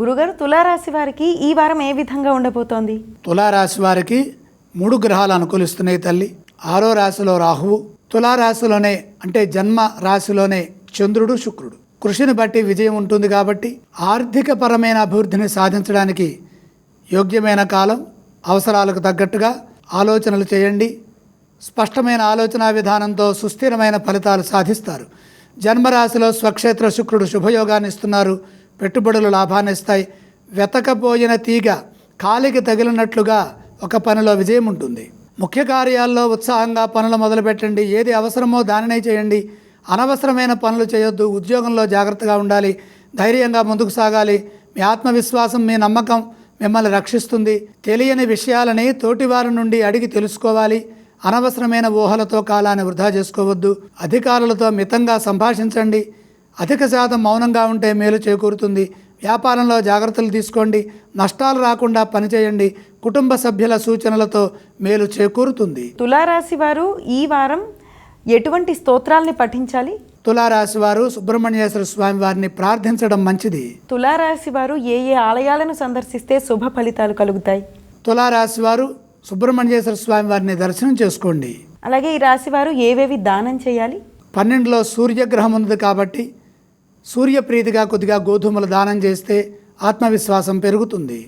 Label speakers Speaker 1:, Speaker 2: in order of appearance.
Speaker 1: గురుగారు తులారాశి వారికి ఈ వారం ఏ విధంగా ఉండబోతోంది?
Speaker 2: తులారాశి వారికి మూడు గ్రహాలు అనుకూలిస్తున్నాయి తల్లి. ఆరో రాశిలో రాహువు తులారాశిలోనే అంటే జన్మ రాశిలోనే చంద్రుడు శుక్రుడు. కృషిని బట్టి విజయం ఉంటుంది కాబట్టి ఆర్థిక పరమైన అభివృద్ధిని సాధించడానికి యోగ్యమైన కాలం అవసరాలకు తగ్గట్టుగా ఆలోచనలు చేయండి. స్పష్టమైన ఆలోచన విధానంతో సుస్థిరమైన ఫలితాలు సాధిస్తారు. జన్మరాశిలో స్వక్షేత్ర శుక్రుడు శుభయోగాన్ని ఇస్తున్నారు. పెట్టుబడులు లాభాన్ని ఇస్తాయి. వెతకపోయిన తీగ కాలికి తగిలినట్లుగా ఒక పనిలో విజయం ఉంటుంది. ముఖ్య కార్యాల్లో ఉత్సాహంగా పనులు మొదలుపెట్టండి. ఏది అవసరమో దానినే చేయండి. అనవసరమైన పనులు చేయొద్దు. ఉద్యోగంలో జాగ్రత్తగా ఉండాలి. ధైర్యంగా ముందుకు సాగాలి. మీ ఆత్మవిశ్వాసం మీ నమ్మకం మిమ్మల్ని రక్షిస్తుంది. తెలియని విషయాలని తోటివారి నుండి అడిగి తెలుసుకోవాలి. అనవసరమైన ఊహలతో కాలాన్ని వృధా చేసుకోవద్దు. అధికారులతో మితంగా సంభాషించండి. అధిక శాతం మౌనంగా ఉంటే మేలు చేకూరుతుంది. వ్యాపారంలో జాగ్రత్తలు తీసుకోండి. నష్టాలు రాకుండా పనిచేయండి. కుటుంబ సభ్యుల సూచనలతో మేలు చేకూరుతుంది.
Speaker 1: తులారాశి వారు ఈ వారం ఎటువంటి స్తోత్రాల్ని పఠించాలి?
Speaker 2: తులారాశి వారు సుబ్రహ్మణ్యేశ్వర స్వామి వారిని ప్రార్థించడం మంచిది.
Speaker 1: తులారాశి వారు ఏ ఏ ఆలయాలను సందర్శిస్తే శుభ ఫలితాలు కలుగుతాయి?
Speaker 2: తులారాశి వారు సుబ్రహ్మణ్యేశ్వర స్వామి వారిని దర్శనం చేసుకోండి.
Speaker 1: అలాగే ఈ రాశి వారు ఏవేవి దానం చేయాలి?
Speaker 2: పన్నెండులో సూర్యగ్రహం ఉంది కాబట్టి సూర్యప్రీతిగా కొద్దిగా గోధుమలు దానం చేస్తే ఆత్మవిశ్వాసం పెరుగుతుంది.